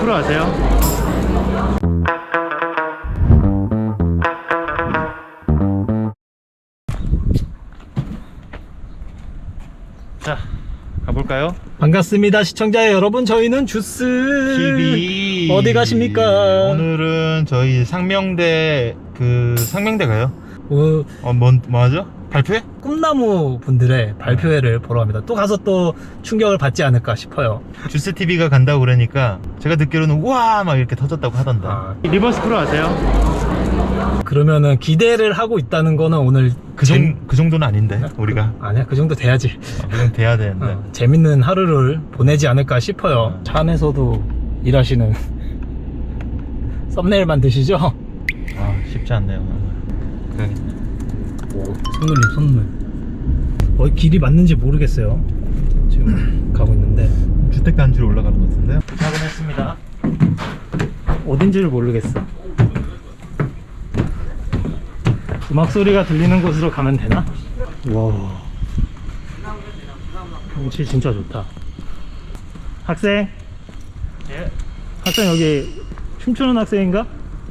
리버스 크루 아세요? 자, 가볼까요? 반갑습니다 시청자 여러분 저희는 주스 TV 어디 가십니까? 오늘은 저희 상명대 그 상명대 가요? 어, 어, 뭔, 뭐 하죠? 발표회? 꿈나무 분들의 발표회를 보러 갑니다 또 가서 또 충격을 받지 않을까 싶어요 주스 TV가 간다고 그러니까 제가 듣기로는 우와 막 이렇게 터졌다고 하던데. 아. 리버스 크루 아세요? 그러면은 기대를 하고 있다는 거는 오늘 그, 정, 그 정도는 아닌데 우리가 아니야 그 정도 돼야지 어, 그건 돼야 되는데. 어, 재밌는 하루를 보내지 않을까 싶어요 차 안에서도 일하시는 썸네일 만드시죠? 아 쉽지 않네요. 그래야겠네. 손놀림 손놀 어, 길이 맞는지 모르겠어요 지금 가고 있는데 주택 단지로 올라가는 것 같은데요? 도착은 했습니다. 어딘지를 모르겠어 음악 소리가 들리는 곳으로 가면 되나? 와 경치 진짜 좋다 학생 예. 학생 여기 춤추는 학생인가?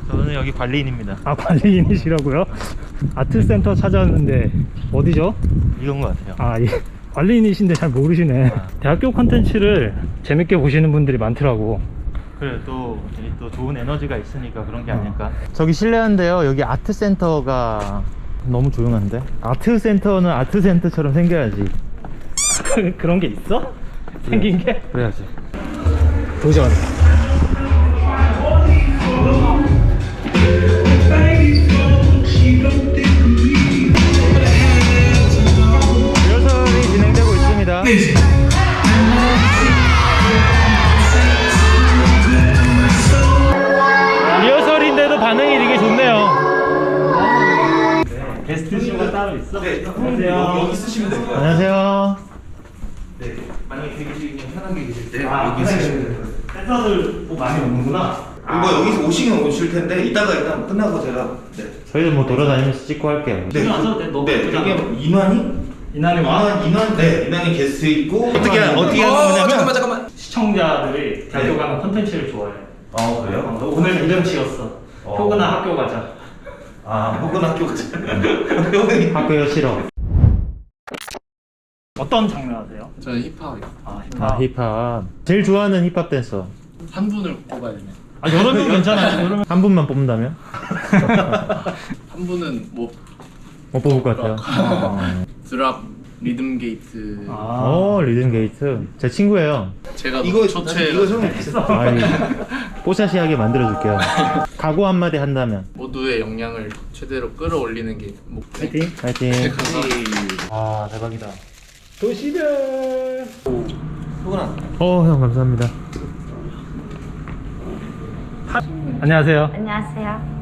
저는 여기 관리인입니다. 아 관리인이시라고요? 아트센터 찾아왔는데 어디죠? 이건 것 같아요. 아 예. 관리인이신데 잘 모르시네 아. 대학교 콘텐츠를 재밌게 보시는 분들이 많더라고 그래 또, 이또 좋은 에너지가 있으니까 그런 게 아닐까. 저기 실례한데요. 여기 아트 센터가 너무 조용한데. 아트 센터는 아트 센터처럼 생겨야지. 그런 게 있어? 생긴 게? 그래야지. 도전 있습니다. 리허설인데도 반응이 되게 좋네요. 게스트 쇼가 따로 있어? 네, 안녕하세요 여기 쓰시면 됩니다. 안녕하세요. 네, 만약에 대기실이 편하게 계실 때 아, 여기 쓰시면 됩니다. 팬사들 뭐 많이 오는구나 뭐 여기서 오시긴 오실 텐데 이따가 일단 끝나고 제가 네. 저희도 뭐 돌아다니면서 찍고 할게요. 네? 너무 네. 이게 인환이 이날에 와 인환 인환 네 인환이 게스트 있고 어떻게 어떻게 하는 거냐면 잠깐만 잠깐만. 시청자들이 대학교 네. 가는 콘텐츠를 좋아해 아 그래요? 어, 오늘 이름 지었어 어. 효근아 학교 가자 아 혹은 학교 가자. 혹은 학교요 싫어. 어떤 장르 하세요? 저는 힙합이요. 아아 힙합. 제일 좋아하는 힙합 댄서. 한 분을 뽑아야 되네. 아 여러 명 괜찮아요 여러 명 한 분만 뽑는다면 한 분은 뭐 못 뽑을 것 같아요. 어. 드랍 리듬 게이트. 아, 오 리듬 게이트. 제 친구예요. 제가 이거 초체 이거 좀 아이, 뽀샤시하게 만들어줄게요. 각오 한마디 한다면. 모두의 역량을 최대로 끌어올리는 게 목표. 파이팅 파이팅. 네. 아 대박이다. 도시별 혹은 어형 감사합니다. 안녕하세요 안녕하세요.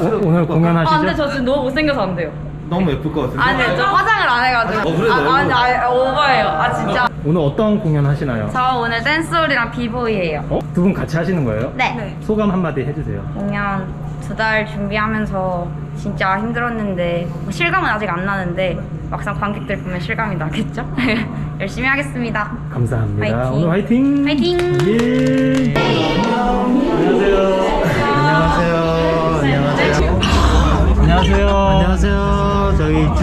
오, 오늘 아, 근데 공연하시죠? 저 지금 너무 못생겨서 안 돼요. 너무 예쁠 것 같은데. 아, 네, 저 화장을 안 해가지고. 어, 그래도 아, 아니, 아니, 오버예요. 아, 진짜. 오늘 어떤 공연 하시나요? 저 오늘 댄스홀이랑 비보이예요. 어? 두 분 같이 하시는 거예요? 네. 소감 한마디 해주세요 공연 두 달 준비하면서 진짜 힘들었는데 뭐 실감은 아직 안 나는데 막상 관객들 보면 실감이 나겠죠? 열심히 하겠습니다. 감사합니다 화이팅. 오늘 화이팅 화이팅! 예. 안녕하세요 안녕하세요.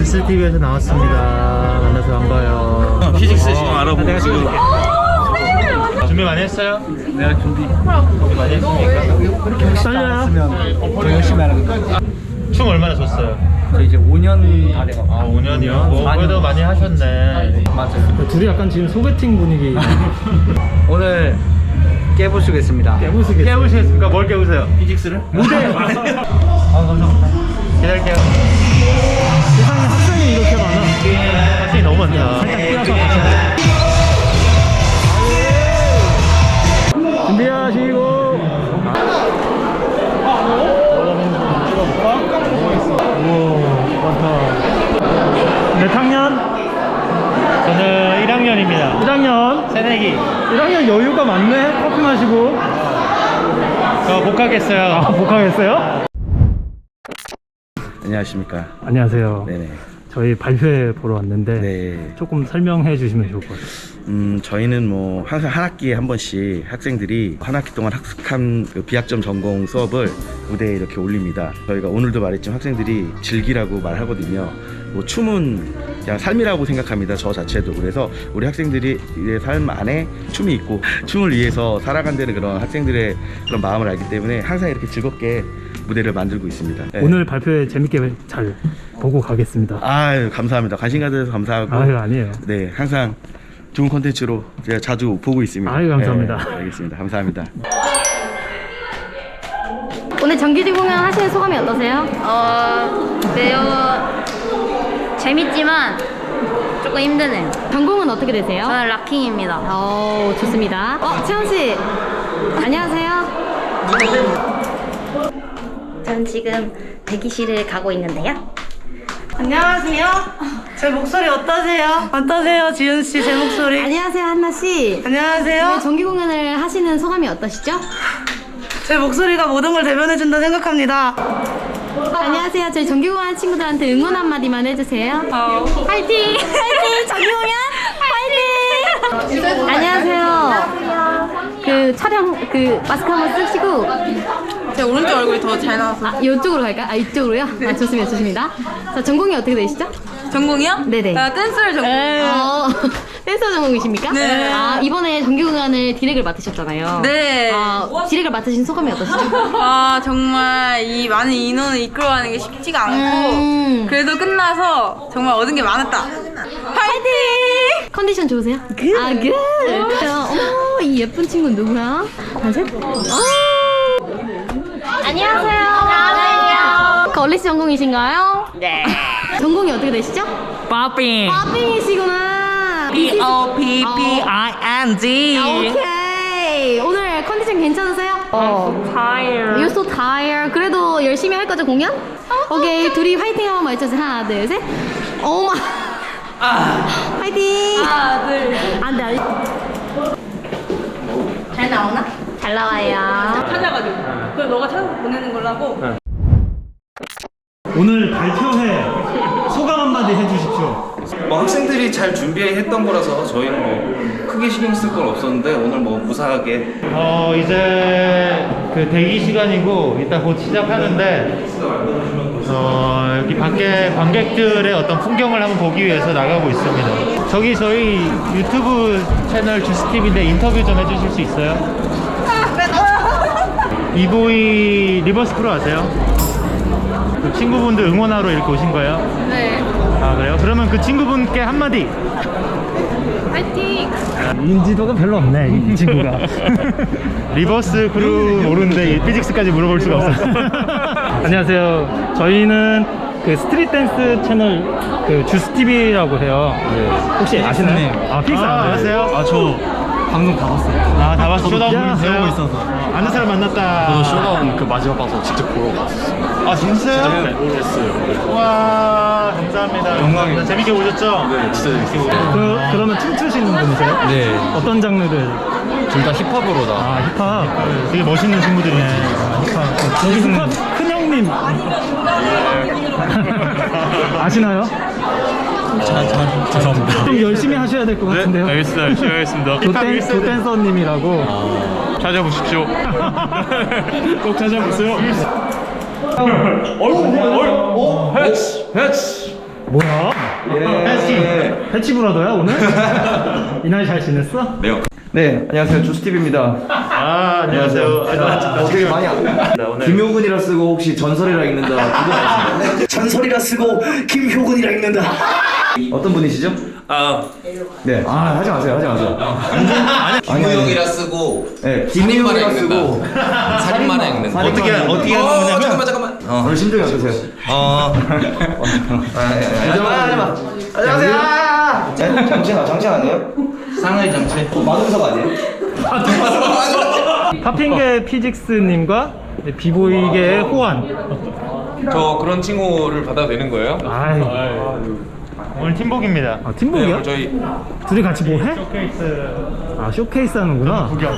안녕하세요. 저희 주스 TV에서 나왔습니다. 만나서 반가워요. 피직스 지금 알아보고 내가 지금 준비 많이 했어요? 내가 준비 준비 많이 했습니까? 떨려요? 더 열심히 하는 거예요. 춤 얼마나 췄어요? 저 이제 5년 다 돼가고. 아 5년이요? 뭐 그래도 많이 하셨네. 맞아요. 둘이 약간 지금 소개팅 분위기 오늘 깨부수겠습니다. 깨부수겠어요 깨우시겠습니까? 뭘 깨우세요? 피직스를? 무대! 아 감사합니다. 기다릴게요. 많아 학생이 너무 많다. 준비하시고 우와 많다 몇 학년? 저는 1학년입니다. 1학년 새내기. 1학년 여유가 많네 커피 마시고 저 복학했어요. 아 복학했어요? 안녕하십니까. 안녕하세요 네네. 저희 발표회 보러 왔는데 네. 조금 설명해 주시면 좋을 것 같아요. 음, 저희는 뭐 항상 한 학기에 한 번씩 학생들이 한 학기 동안 학습한 그 비학점 전공 수업을 무대에 이렇게 올립니다. 저희가 오늘도 말했지만 학생들이 즐기라고 말하거든요. 뭐 춤은 그냥 삶이라고 생각합니다. 저 자체도. 그래서 우리 학생들이 의삶 안에 춤이 있고 춤을 위해서 살아간다는 그런 학생들의 그런 마음을 알기 때문에 항상 이렇게 즐겁게 무대를 만들고 있습니다. 네. 오늘 발표회 재밌게 잘 보고 가겠습니다. 아유, 감사합니다. 관심 가져주셔서 감사하고. 아유 아니에요. 네, 항상 좋은 콘텐츠로 제가 자주 보고 있습니다. 아유, 감사합니다. 네, 알겠습니다. 감사합니다. 오늘 정규직 공연 하시는 소감이 어떠세요? 어, 매우 재밌지만 조금 힘드네요. 전공은 어떻게 되세요? 저는 락킹입니다. 어, 좋습니다. 어, 채원 씨. 안녕하세요. 전 지금 대기실을 가고 있는데요. 안녕하세요. 제 목소리 어떠세요? 어떠세요, 지은 씨? 제 목소리. 안녕하세요, 한나 씨. 안녕하세요. 정규 공연을 하시는 소감이 어떠시죠? 제 목소리가 모든 걸 대변해 준다 생각합니다. 안녕하세요. 저희 정규 공연 친구들한테 응원 한마디만 해주세요. 화이팅! 화이팅! 정규 공연 화이팅! 안녕하세요. 그 촬영 그 마스크 한번 쓰시고 제 오른쪽 얼굴이 더 잘 나왔어요. 아 이쪽으로 갈까? 아 이쪽으로요? 아 좋습니다, 좋습니다. 자 전공이 어떻게 되시죠? 전공이요? 네네. 아, 댄스를 전공. 어, 댄서 전공이십니까? 네. 아, 이번에 정규 공연을 디렉을 맡으셨잖아요. 네. 아, 디렉을 맡으신 소감이 어떠시죠? 아, 정말 이 많은 인원을 이끌어가는 게 쉽지가 않고, 음. 그래도 끝나서 정말 얻은 게 많았다. 화이팅! 컨디션 좋으세요? 아, 굿! 어머, 이 예쁜 친구는 누구야? 셋. 어. 안녕하세요. 안녕하세요. 걸리스 전공이신가요? 네. 전공이 어떻게 되시죠? Popping. 팝핑이시구나. P O P P I N G. 오케이. 오늘 컨디션 괜찮으세요? 어. Tired. You're so tired. 그래도 열심히 할 거죠, 공연? 오케이. 둘이 화이팅 한번 외쳐주세요. 하나, 둘, 셋. 오마. 화이팅. 하나, 둘. 안 돼, 안 돼. 잘 나오나? 잘 나와요. 찾아가지고. 그걸 너가 찾아서 보내는 걸로 하고. 오늘 발표회 소감 한마디 해주십시오. 뭐 학생들이 잘 준비했던 거라서 저희는 뭐 크게 신경 쓸 건 없었는데 오늘 뭐 무사하게 어 이제 그 대기 시간이고 이따 곧 시작하는데 어 여기 밖에 관객들의 어떤 풍경을 한번 보기 위해서 나가고 있습니다. 저기 저희 유튜브 채널 주스TV인데 인터뷰 좀 해주실 수 있어요? 이보이 리버스 프로 아세요? 그 친구분들 응원하러 이렇게 오신 거예요? 네. 아 그래요? 그러면 그 친구분께 한마디 인지도가 별로 없네 이 친구가. 리버스 크루 모르는데 이 피직스까지 물어볼 수가 없어요. 안녕하세요. 저희는 그 스트릿 댄스 채널 그 주스 TV라고 해요. 혹시 아시나요? 아 픽스 아, 알아요? 아세요? 아저 방금 다 봤어요. 아, 다 봤어. 쇼다운 야, 보고 배우고 있어서. 어, 아는 사람 만났다. 저도 쇼다운 그 마지막 방송 직접 보러 갔었어요. 아, 진짜요? 네, 모르겠어요. 와, 감사합니다. 영광입니다. 재밌게 보셨죠? 네, 진짜 재밌게 그 그러면 춤추시는 분이세요? 네, 어떤 장르를? 둘 다 힙합으로 다. 아 힙합. 되게 멋있는 친구들이네. 아, 힙합. 여기 힙합 큰 형님 아시나요? 죄송합니다. 좀 열심히 하셔야 될 것 같은데요. 알겠습니다. 열심히 하겠습니다. 도댄, 도댄서님이라고 찾아보십시오. 꼭 찾아보세요. 뭐야? 패치. 패치 브라더야 오늘? 이날 잘 지냈어? 네, 안녕하세요. 주스티브입니다. 아, 안녕하세요. 아, 어, 되게 많이 안. 김효근이라 쓰고 혹시 전설이라 읽는다. 그거 아시나요? 전설이라 쓰고 김효근이라 읽는다. 어떤 분이시죠? 아 네. 아, 하지 마세요. 하지 마세요. 아니, 김우영이라 쓰고 네, 살인마라 읽는다. 쓰고 살인마라 읽는다. 어떻게. 어떻게 어, 하는 거냐면 잠깐만 잠깐만. 어, 오늘 심정이 어떠세요? 어 하지 마, 하지 마. 안녕하세요. 정치한 정치한 아니에요? 상하이 정치 마동석 아니에요? 파핑계 피직스님과 비보이계의 호환. 저 그런 친구를 받아도 되는 거예요? 아이, 오늘 팀복입니다. 아, 팀복이야? 네, 저희 둘이 같이 뭐 해? 쇼케이스. 아 쇼케이스 하는구나. 구경.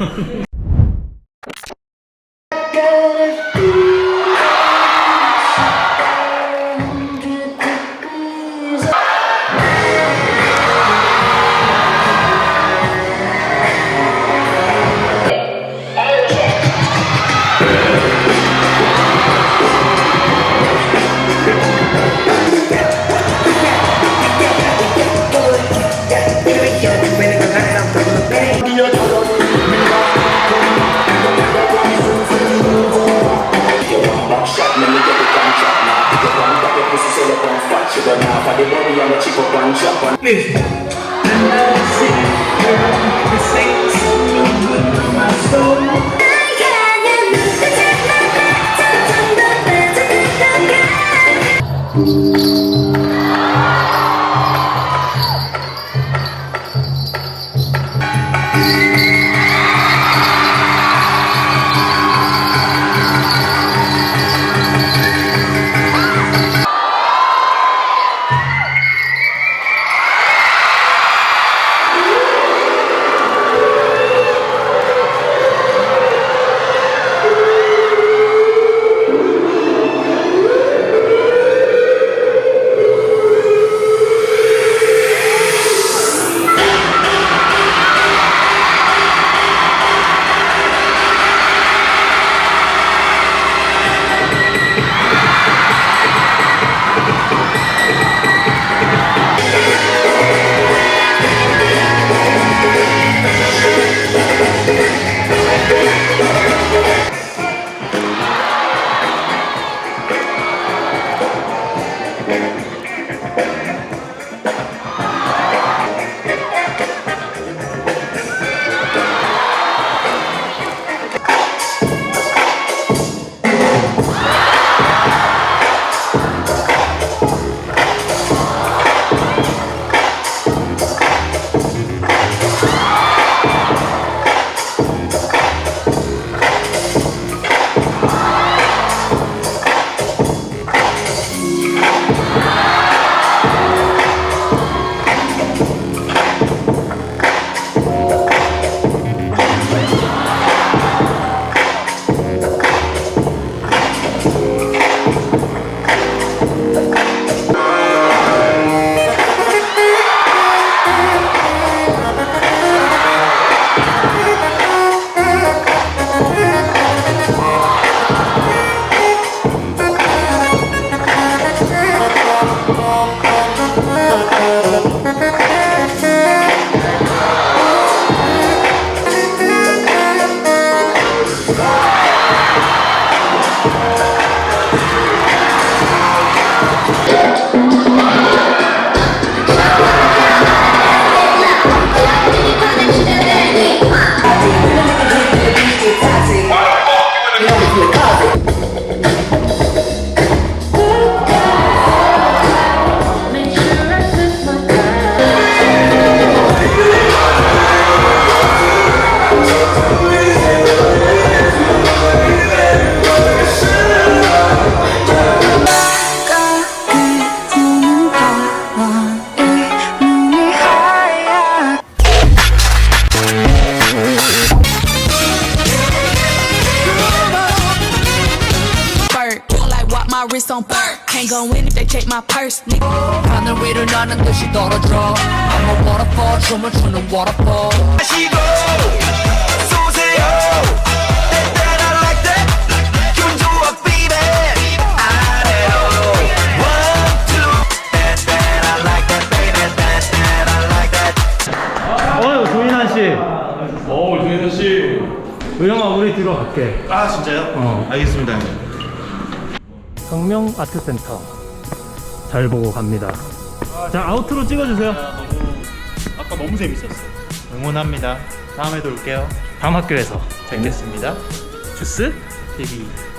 Lê. My wrist on bird. Can't go in if they check my purse. Nigga. 하늘 위로 나는 듯이 떨어져. I'm a waterfall, 춤을 추는 waterfall. 마시고 쏘세요 That that I like that 기분 좋아 baby 아래로 One two That that I like that baby That that I like that 어유 조인환 씨. 오, 조혜선 씨. 의영아 우리 들어갈게. 아 진짜요? 어. 알겠습니다. 혁명 아트센터 잘 보고 갑니다. 자 아우트로 찍어주세요. 아까 너무 재밌었어. 응원합니다. 다음에도 올게요. 다음 학교에서 뵙겠습니다. 주스 TV.